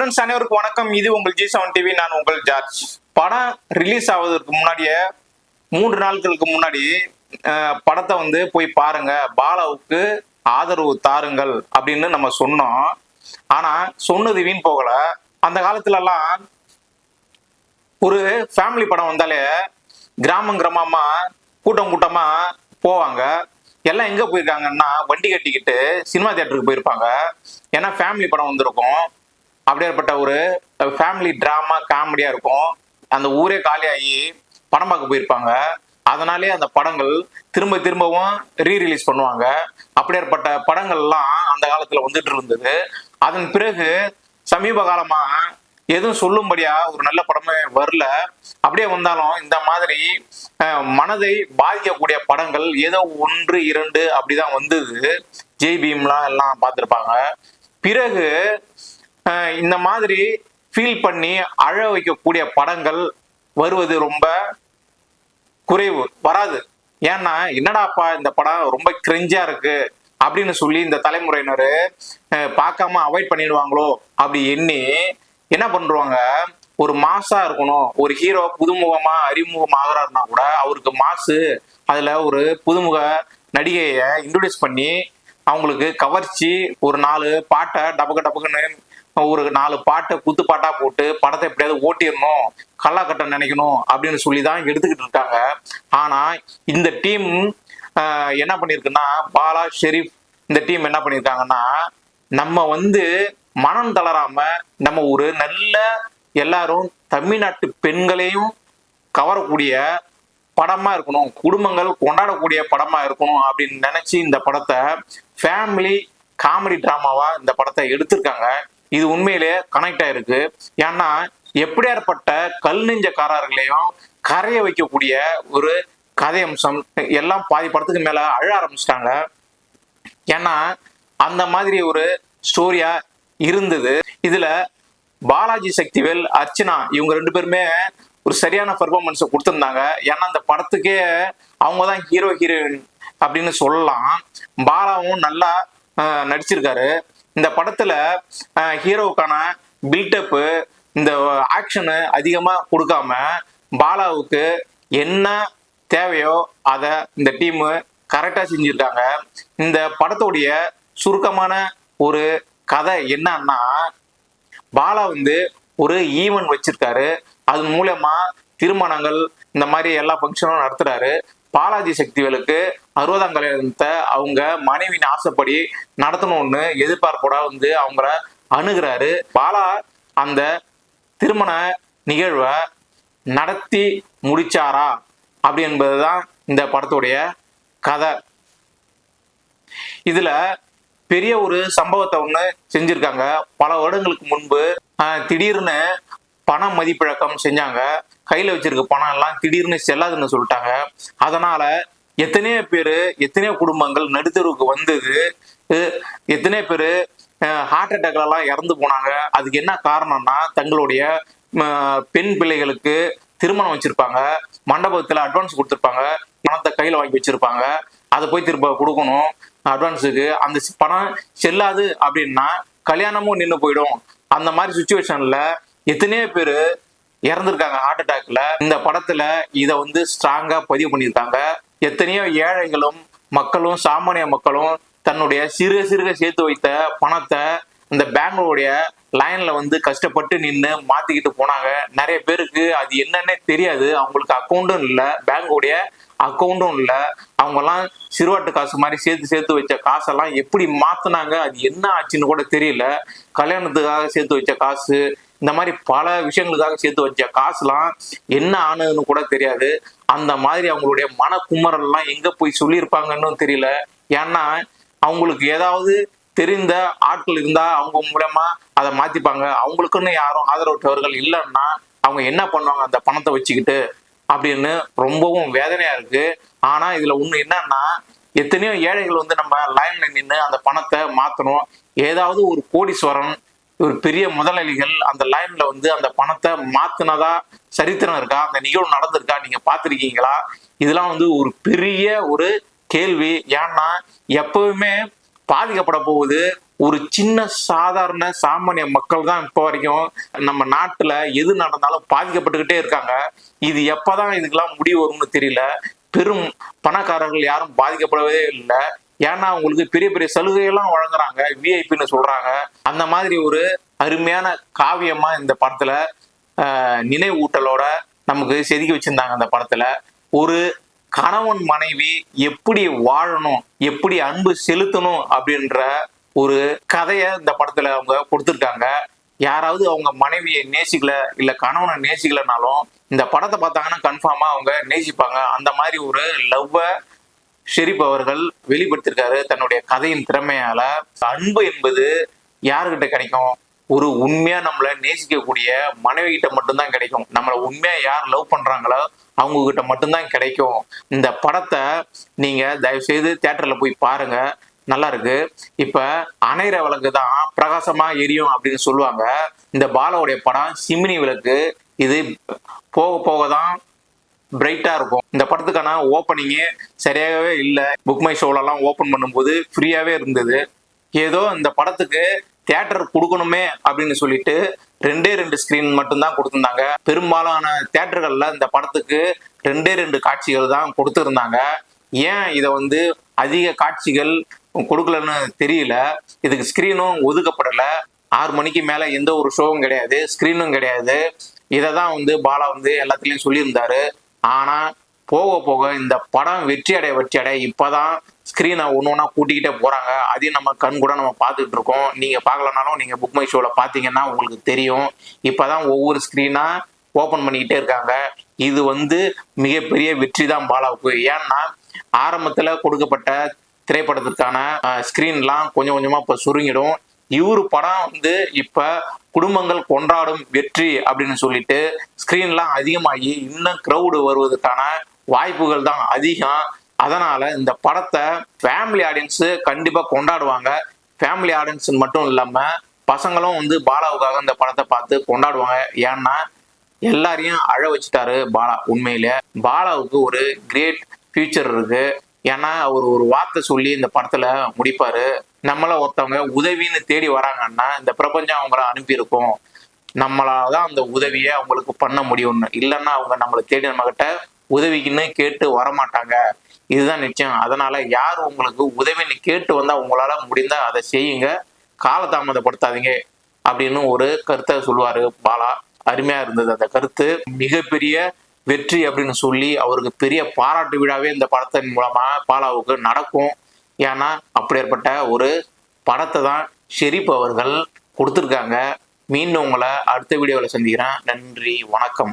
Friends அனைவருக்கும் வணக்கம். இது உங்கள் ஜி செவன் டிவி நான் உங்கள் ஜார்ஜ். படம் ரிலீஸ் ஆவதற்கு முன்னாடியே மூன்று நாட்களுக்கு முன்னாடி படத்தை வந்து போய் பாருங்க. பாலாவுக்கு ஆதரவு தாருங்கள் அப்படின்னு நம்ம சொன்னோம். ஆனா சொன்னது வீண் போகல. அந்த காலத்துல எல்லாம் ஒரு ஃபேமிலி படம் வந்தாலே கிராமம் கிராமமா கூட்டம் கூட்டமா போவாங்க. எல்லாம் எங்க போயிருக்காங்கன்னா வண்டி கட்டிக்கிட்டு சினிமா தியேட்டருக்கு போயிருப்பாங்க. ஏன்னா ஃபேமிலி படம் வந்திருக்கும். அப்படியேப்பட்ட ஒரு ஃபேமிலி ட்ராமா காமெடியா இருக்கும். அந்த ஊரே காலியாகி படம் பார்க்க போயிருப்பாங்க. அதனாலே அந்த படங்கள் திரும்ப திரும்பவும் ரீ ரிலீஸ் பண்ணுவாங்க. அப்படியேற்பட்ட படங்கள்லாம் அந்த காலத்துல வந்துட்டு இருந்தது. அதன் பிறகு சமீப காலமா எதுவும் சொல்லும்படியா ஒரு நல்ல படமே வரல. அப்படியே வந்தாலும் இந்த மாதிரி மனதை பாதிக்கக்கூடிய படங்கள் ஏதோ ஒன்று இரண்டு அப்படிதான் வந்தது. ஜெய் பீம்லாம் எல்லாம் பார்த்துருப்பாங்க. பிறகு இந்த மாதிரி ஃபீல் பண்ணி அழ வைக்கக்கூடிய படங்கள் வருவது ரொம்ப குறைவு வராது. ஏன்னா என்னடாப்பா இந்த படம் ரொம்ப கிரிஞ்சா இருக்கு அப்படின்னு சொல்லி இந்த தலைமுறையினர் பார்க்காம அவாய்ட் பண்ணிடுவாங்களோ அப்படி எண்ணி என்ன பண்ணுவாங்க ஒரு மாசா இருக்கணும் ஒரு ஹீரோ புதுமுகமா அறிமுகம் ஆகுறாருன்னா கூட அவருக்கு மாசு அதுல ஒரு புதுமுக நடிகையை இன்ட்ரடியூஸ் பண்ணி அவங்களுக்கு கவர்ச்சி ஒரு நாலு பாட்டை டபக்கு டபக்குன்னு ஒரு நாலு பாட்டை குத்து பாட்டா போட்டு படத்தை எப்படியாவது ஓட்டிடணும் கல்லாக்கட்ட நினைக்கணும் அப்படின்னு சொல்லி தான் எடுத்துக்கிட்டு இருக்காங்க. ஆனா இந்த டீம் என்ன பண்ணிருக்குன்னா பாலா ஷெரீப் இந்த டீம் என்ன பண்ணியிருக்காங்கன்னா நம்ம வந்து மனம் தளராம நம்ம ஒரு நல்ல எல்லாரும் தமிழ்நாட்டு பெண்களையும் கவரக்கூடிய படமா இருக்கணும். குடும்பங்கள் கொண்டாடக்கூடிய படமா இருக்கணும் அப்படின்னு நினைச்சு இந்த படத்தை ஃபேமிலி காமெடி டிராமாவா இந்த படத்தை எடுத்திருக்காங்க. இது உண்மையிலே கனெக்ட் ஆயிருக்கு. ஏன்னா எப்படியாற்பட்ட கல் நெஞ்சக்காரர்களையும் கரைய வைக்கக்கூடிய ஒரு கதை அம்சம் எல்லாம் பாதி படத்துக்கு மேல அழ ஆரம்பிச்சிட்டாங்க. ஏன்னா அந்த மாதிரி ஒரு ஸ்டோரியா இருந்தது. இதுல பாலாஜி சக்திவேல் அர்ச்சனா இவங்க ரெண்டு பேருமே ஒரு சரியான பெர்ஃபார்மன்ஸை கொடுத்துருந்தாங்க. ஏன்னா அந்த படத்துக்கே அவங்க தான் ஹீரோ ஹீரோயின் அப்படின்னு சொல்லலாம். பாலாவும் நல்லா அஹ், நடிச்சிருக்காரு. இந்த படத்துல ஹீரோவுக்கான பில்டப்பு இந்த ஆக்ஷனு அதிகமா கொடுக்காம பாலாவுக்கு என்ன தேவையோ அதை இந்த டீமு கரெக்டாக செஞ்சிருக்காங்க. இந்த படத்துடைய சுருக்கமான ஒரு கதை என்னன்னா பாலா வந்து ஒரு ஈவெண்ட் வச்சிருக்காரு. அது மூலயமா திருமணங்கள் இந்த மாதிரி எல்லா ஃபங்க்ஷனும் நடத்துறாரு. பாலாஜி சக்திவேலுக்கு அறுபதாம் கல்யாணத்தை அவங்க மனைவியின் ஆசைப்படி நடத்தணும்னு எதிர்பார்ப்போட வந்து அவங்கள அணுகிறாரு. பாலா அந்த திருமண நிகழ்வை நடத்தி முடிச்சாரா? அப்படி என்பதுதான் இந்த படத்துடைய கதை. இதுல பெரிய ஒரு சம்பவத்தை ஒண்ணு செஞ்சிருக்காங்க. பல வருடங்களுக்கு முன்பு ஆஹ், திடீர்னு பண மதிப்பிழக்கம் செஞ்சாங்க. கையில் வச்சிருக்க பணம் எல்லாம் திடீர்னு செல்லாதுன்னு சொல்லிட்டாங்க. அதனால எத்தனையோ பேர் எத்தனையோ குடும்பங்கள் நடுத்தருவுக்கு வந்தது. எத்தனையோ பேர் ஹார்ட் அட்டாக்லெல்லாம் இறந்து போனாங்க. அதுக்கு என்ன காரணம்னா தங்களுடைய பெண் பிள்ளைகளுக்கு திருமணம் வச்சிருப்பாங்க. மண்டபத்தில் அட்வான்ஸ் கொடுத்துருப்பாங்க. பணத்தை கையில் வாங்கி வச்சிருப்பாங்க. அதை போய் திரும்ப கொடுக்கணும். அட்வான்ஸுக்கு அந்த பணம் செல்லாது அப்படின்னா கல்யாணமும் நின்று போயிடும். அந்த மாதிரி சுச்சுவேஷனில் எத்தனையோ பேர் இறந்துருக்காங்க ஹார்ட் அட்டாக்ல இந்த படத்துல இதை வந்து ஸ்ட்ராங்கா பதிவு பண்ணியிருக்காங்க. எத்தனையோ ஏழைகளும் மக்களும் சாமானிய மக்களும் தன்னுடைய சிறுக சிறுக சேர்த்து வைத்த பணத்தை இந்த பேங்கோடைய லைன்ல வந்து கஷ்டப்பட்டு நின்று மாத்திக்கிட்டு போனாங்க. நிறைய பேருக்கு அது என்னன்னே தெரியாது. அவங்களுக்கு அக்கௌண்ட்டும் இல்லை. பேங்கோடைய அக்கௌண்ட்டும் இல்லை. அவங்கெல்லாம் சிறுவாட்டு காசு மாதிரி சேர்த்து சேர்த்து வச்ச காசெல்லாம் எப்படி மாத்தினாங்க? அது என்ன ஆச்சுன்னு கூட தெரியல. கல்யாணத்துக்காக சேர்த்து வச்ச காசு இந்த மாதிரி பல விஷயங்களுக்காக சேர்த்து வச்ச காசுலாம் என்ன ஆனதுன்னு கூட தெரியாது. அந்த மாதிரி அவங்களுடைய மன குமரல்லாம் எங்க போய் சொல்லியிருப்பாங்கன்னு தெரியல. ஏன்னா அவங்களுக்கு ஏதாவது தெரிந்த ஆட்கள் இருந்தா அவங்க மூலயமா அதை மாத்திப்பாங்க. அவங்களுக்குன்னு யாரும் ஆதரவற்றவர்கள் இல்லைன்னா அவங்க என்ன பண்ணுவாங்க? அந்த பணத்தை வச்சுக்கிட்டு அப்படின்னு ரொம்பவும் வேதனையா இருக்கு. ஆனா இதுல ஒண்ணு என்னன்னா எத்தனையோ ஏழைகள் வந்து நம்ம லைன்ல நின்று அந்த பணத்தை மாத்தணும். ஏதாவது ஒரு கோடீஸ்வரன் ஒரு பெரிய முதலாளிகள் அந்த லைன்ல வந்து அந்த பணத்தை மாத்தினதா சரித்திரம் இருக்கா? அந்த நிகழ்வு நடந்திருக்கா? நீங்க பார்த்துருக்கீங்களா? இதெல்லாம் வந்து ஒரு பெரிய ஒரு கேள்வி. ஏன்னா எப்பவுமே பாதிக்கப்பட போகுது. ஒரு சின்ன சாதாரண சாமானிய மக்கள் தான் இப்போ வரைக்கும் நம்ம நாட்டில் எது நடந்தாலும் பாதிக்கப்பட்டுக்கிட்டே இருக்காங்க. இது எப்போதான் இதுக்கெல்லாம் முடிவு வரும்னு தெரியல. பெரும் பணக்காரர்கள் யாரும் பாதிக்கப்படவே இல்லை. ஏன்னா அவங்களுக்கு பெரிய பெரிய சலுகையெல்லாம் வழங்குறாங்க விஐபின்னு சொல்றாங்க. அந்த மாதிரி ஒரு அருமையான காவியமா இந்த படத்துல நினைவூட்டலோட நமக்கு செதுக்கி வச்சிருந்தாங்க அந்த படத்துல. ஒரு கணவன் மனைவி எப்படி வாழணும் எப்படி அன்பு செலுத்தணும் அப்படின்ற ஒரு கதையை இந்த படத்துல அவங்க கொடுத்துருக்காங்க. யாராவது அவங்க மனைவியை நேசிக்கல இல்ல கணவனை நேசிக்கலனாலும் இந்த படத்தை பார்த்தாங்கன்னா கன்ஃபார்மா அவங்க நேசிப்பாங்க. அந்த மாதிரி ஒரு லவ்வை ஷெரீப் அவர்கள் வெளிப்படுத்திருக்காரு தன்னுடைய கதையின் திறமையால. அன்பு என்பது யாருக்கிட்ட கிடைக்கும்? ஒரு உண்மையா நம்மளை நேசிக்கக்கூடிய மனைவி கிட்ட மட்டும்தான் கிடைக்கும். நம்மளை உண்மையா யார் லவ் பண்றாங்களோ அவங்க கிட்ட மட்டும்தான் கிடைக்கும். இந்த படத்தை நீங்க தயவு செய்து தியேட்டர்ல போய் பாருங்க. நல்லா இருக்கு. இப்ப அணைற விளக்கு தான் பிரகாசமா எரியும் அப்படின்னு சொல்லுவாங்க. இந்த பாலாவுடைய படம் சிமினி விளக்கு. இது போக போக தான் பிரைட்டா இருக்கும். இந்த படத்துக்கான ஓப்பனிங்கே சரியாகவே இல்லை. புக் மை ஷோலெல்லாம் ஓப்பன் பண்ணும்போது ஃப்ரீயாகவே இருந்தது. ஏதோ இந்த படத்துக்கு தேட்டர் கொடுக்கணுமே அப்படின்னு சொல்லிட்டு ரெண்டே ரெண்டு ஸ்கிரீன் மட்டும்தான் கொடுத்துருந்தாங்க. பெரும்பாலான தேட்டர்களில் இந்த படத்துக்கு ரெண்டே ரெண்டு காட்சிகள் தான் கொடுத்துருந்தாங்க. ஏன் இதை வந்து அதிக காட்சிகள் கொடுக்கலன்னு தெரியல. இதுக்கு ஸ்க்ரீனும் ஒதுக்கப்படலை. ஆறு மணிக்கு மேலே எந்த ஒரு ஷோவும் கிடையாது. ஸ்க்ரீனும் கிடையாது. இதை தான் வந்து பாலா வந்து எல்லாத்துலேயும் சொல்லியிருந்தாரு. ஆனால் போக போக இந்த படம் வெற்றி அடைய வெற்றி அடைய இப்போதான் ஸ்க்ரீனை ஒன்று ஒன்றா கூட்டிக்கிட்டே போகிறாங்க அதையும் நம்ம கண் கூட நம்ம பார்த்துட்டு இருக்கோம். நீங்கள் பார்க்கலனாலும் நீங்கள் புக் மை பார்த்தீங்கன்னா உங்களுக்கு தெரியும். இப்பதான் ஒவ்வொரு ஸ்க்ரீனாக ஓப்பன் பண்ணிக்கிட்டே இருக்காங்க. இது வந்து மிகப்பெரிய வெற்றி தான் பாலாவுக்கு. ஏன்னா ஆரம்பத்தில் கொடுக்கப்பட்ட திரைப்படத்துக்கான ஸ்க்ரீன்லாம் கொஞ்சம் கொஞ்சமாக இப்போ சுருங்கிடும். இவரு படம் வந்து இப்ப குடும்பங்கள் கொண்டாடும் வெற்றி அப்படின்னு சொல்லிட்டு ஸ்கிரீன்லாம் அதிகமாகி இன்னும் க்ரௌடு வருவதற்கான வாய்ப்புகள் தான் அதிகம். அதனால இந்த படத்தை ஃபேமிலி ஆடியன்ஸு கண்டிப்பாக கொண்டாடுவாங்க. ஃபேமிலி ஆடியன்ஸ் மட்டும் இல்லாமல் பசங்களும் வந்து பாலாவுக்காக இந்த படத்தை பார்த்து கொண்டாடுவாங்க. ஏன்னா எல்லாரையும் அழ வச்சுட்டாரு பாலா உண்மையில. பாலாவுக்கு ஒரு கிரேட் ஃபியூச்சர் இருக்கு. ஏன்னா அவர் ஒரு வார்த்தை சொல்லி இந்த படத்துல முடிப்பாரு. நம்மள ஒருத்தவங்க உதவின்னு தேடி வராங்கன்னா இந்த பிரபஞ்சம் அவங்கள அனுப்பியிருக்கும். நம்மளால தான் அந்த உதவியை அவங்களுக்கு பண்ண முடியும்னு. இல்லைன்னா அவங்க நம்மளை தேடி நம்ம கிட்ட உதவிக்குன்னு கேட்டு வரமாட்டாங்க. இதுதான் நிச்சயம். அதனால யார் உங்களுக்கு உதவின்னு கேட்டு வந்தா உங்களால முடிந்தா அதை செய்யுங்க. காலதாமதப்படுத்தாதீங்க அப்படின்னு ஒரு கருத்தை சொல்லுவாரு பாலா. அருமையா இருந்தது அந்த கருத்து. மிகப்பெரிய வெற்றி அப்படின்னு சொல்லி அவருக்கு பெரிய பாராட்டு விழாவே இந்த படத்தின் மூலமா பாலாவுக்கு நடக்கும். ஏன்னா அப்படியேற்பட்ட ஒரு படத்தை தான் ஷெரீப் அவர்கள் கொடுத்துருக்காங்க. மீண்டும் உங்களை அடுத்த வீடியோவில் சந்திக்கிறேன். நன்றி வணக்கம்.